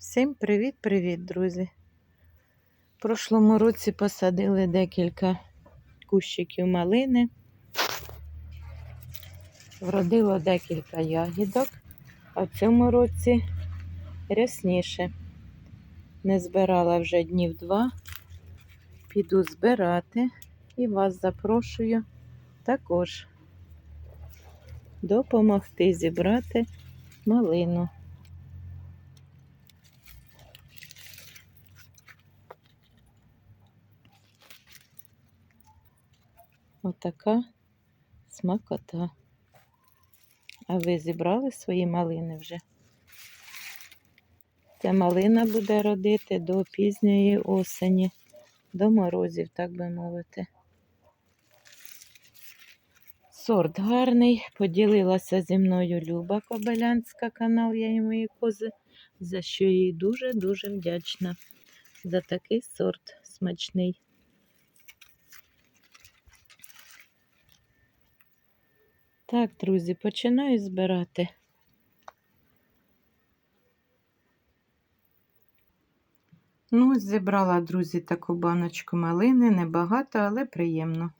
Всім привіт-привіт, друзі! В прошлому році посадили декілька кущиків малини. Вродило декілька ягідок, а в цьому році рясніше. Не збирала вже днів два. Піду збирати і вас запрошую також допомогти зібрати малину. Отака смакота. А ви зібрали свої малини вже? Ця малина буде родити до пізньої осені, до морозів, так би мовити. Сорт гарний. Поділилася зі мною Люба Кобилянська, канал Я і мої кози, за що їй дуже-дуже вдячна за такий сорт смачний. Так, друзі, починаю збирати. Ну, зібрала, друзі, таку баночку малини. Небагато, але приємно.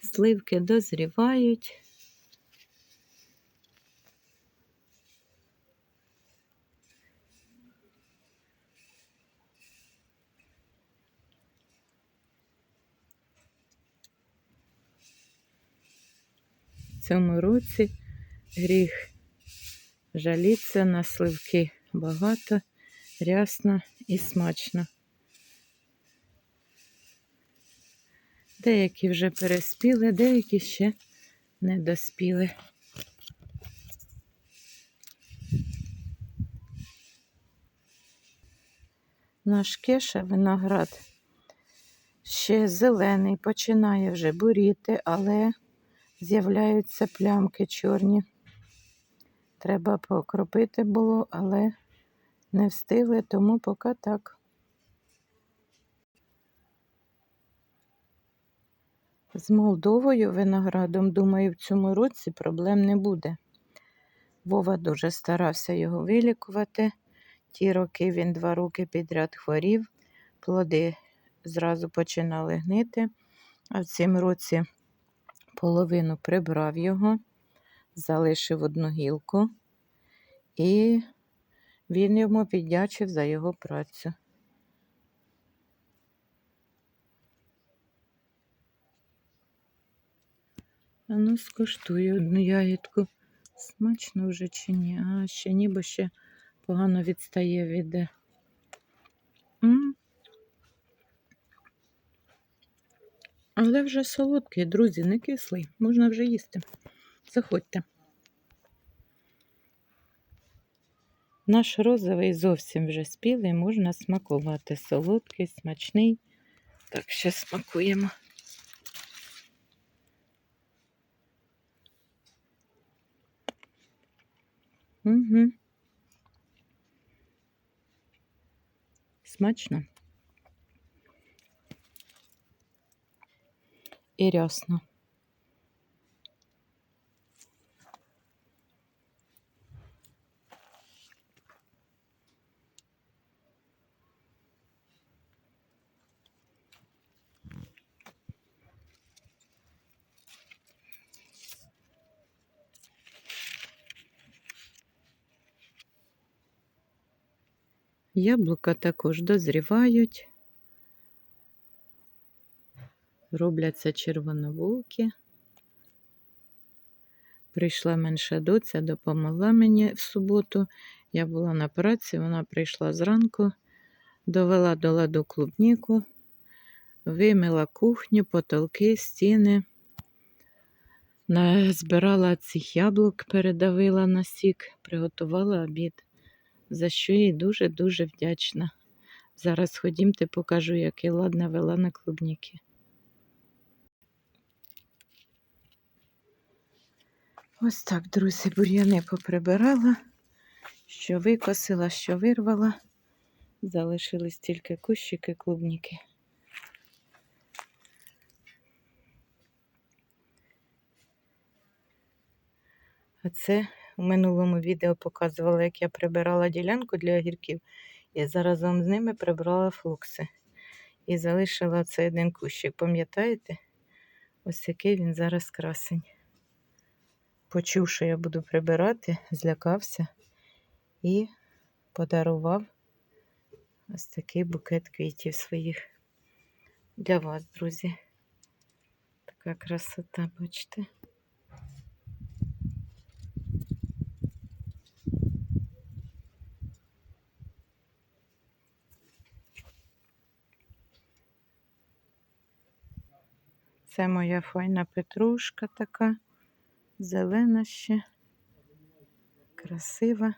Сливки дозрівають. Цьому році гріх жаліться на сливки. Багато, рясно і смачно. Деякі вже переспіли, деякі ще не доспіли. Наш кеша виноград ще зелений, починає вже буріти, але з'являються плямки чорні. Треба покропити було, але не встигли, тому поки так. З Молдовою виноградом, думаю, в цьому році проблем не буде. Вова дуже старався його вилікувати. Ті роки він два роки підряд хворів, плоди зразу починали гнити, а в цьому році половину прибрав його, залишив одну гілку, і він йому піддячив за його працю. А ну, скуштую одну ягідку. Смачно вже чи ні? А ще ніби ще погано відстає від. Але вже солодкий, друзі, не кислий. Можна вже їсти. Заходьте. Наш розовий зовсім вже спілий, можна смакувати. Солодкий, смачний. Так, ще смакуємо. Угу. Смачно. І рясно. Яблука також дозрівають, робляться червоноволки. Прийшла менша доця, допомогла мені в суботу. Я була на праці, вона прийшла зранку, довела до ладу клубніку, вимила кухню, потолки, стіни, збирала цих яблук, передавила на сік, приготувала обід за що їй дуже-дуже вдячна. Зараз ходімте, покажу, який лад навела на клубніки. Ось так, друзі, бур'яни поприбирала, що викосила, що вирвала. Залишились тільки кущики клубніки. А це У минулому відео показувала, як я прибирала ділянку для огірків. І заразом з ними прибрала флокси. І залишила цей один кущик. Пам'ятаєте? Ось який він зараз красень. Почув, що я буду прибирати, злякався і подарував ось такий букет квітів своїх. Для вас, друзі. Така красота, бачите. Це моя файна петрушка така, зелена ще, красива.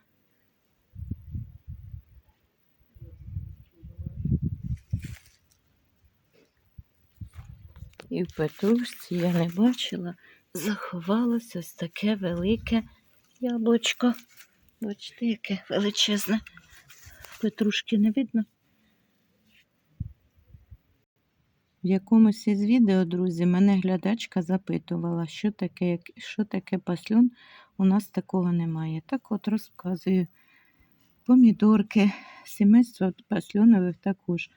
І в петрушці я не бачила, заховалось ось таке велике яблучко. Бачите, яке величезне. Петрушки не видно. В якомусь із відео, друзі, мене глядачка запитувала, що таке, що таке паслюн. У нас такого немає. Так от розказую. Помідорки, сімейство пасльонових також.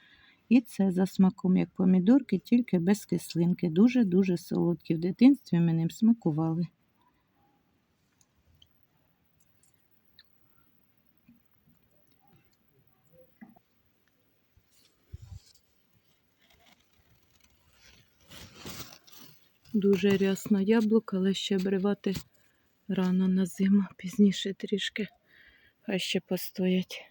І це за смаком, як помідорки, тільки без кислинки. Дуже-дуже солодкі. В дитинстві ми ним смакували. Дуже рясно яблуко, але ще обривати рано на зиму, пізніше трішки. Хай ще постоять.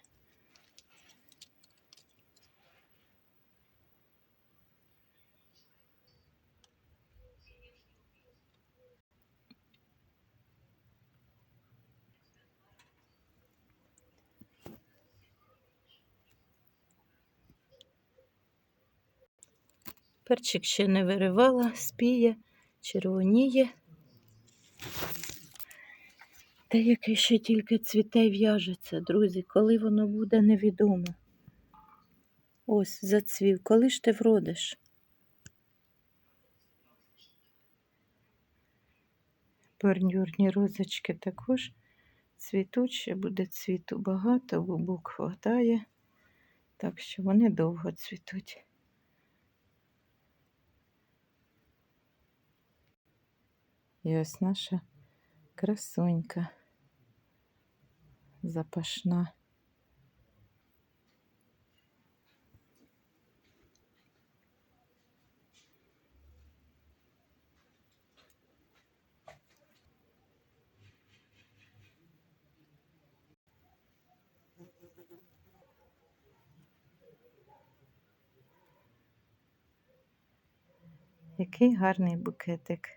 Перчик ще не виривала, спіє, червоніє. Деякий ще тільки цвіте в'яжеться, друзі. Коли воно буде, невідомо. Ось зацвів. Коли ж ти вродиш? Борнюрні розочки також цвітуть, ще буде цвіту багато, бубок хватає, так що вони довго цвітуть. І ось наша красунька запашна. Який гарний букетик.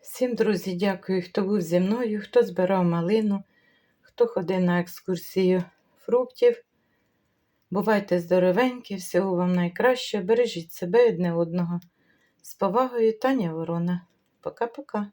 Всім, друзі, дякую, хто був зі мною, хто збирав малину, хто ходив на екскурсію фруктів. Бувайте здоровенькі, всього вам найкраще. Бережіть себе одне одного. З повагою, Таня Ворона. Пока-пока.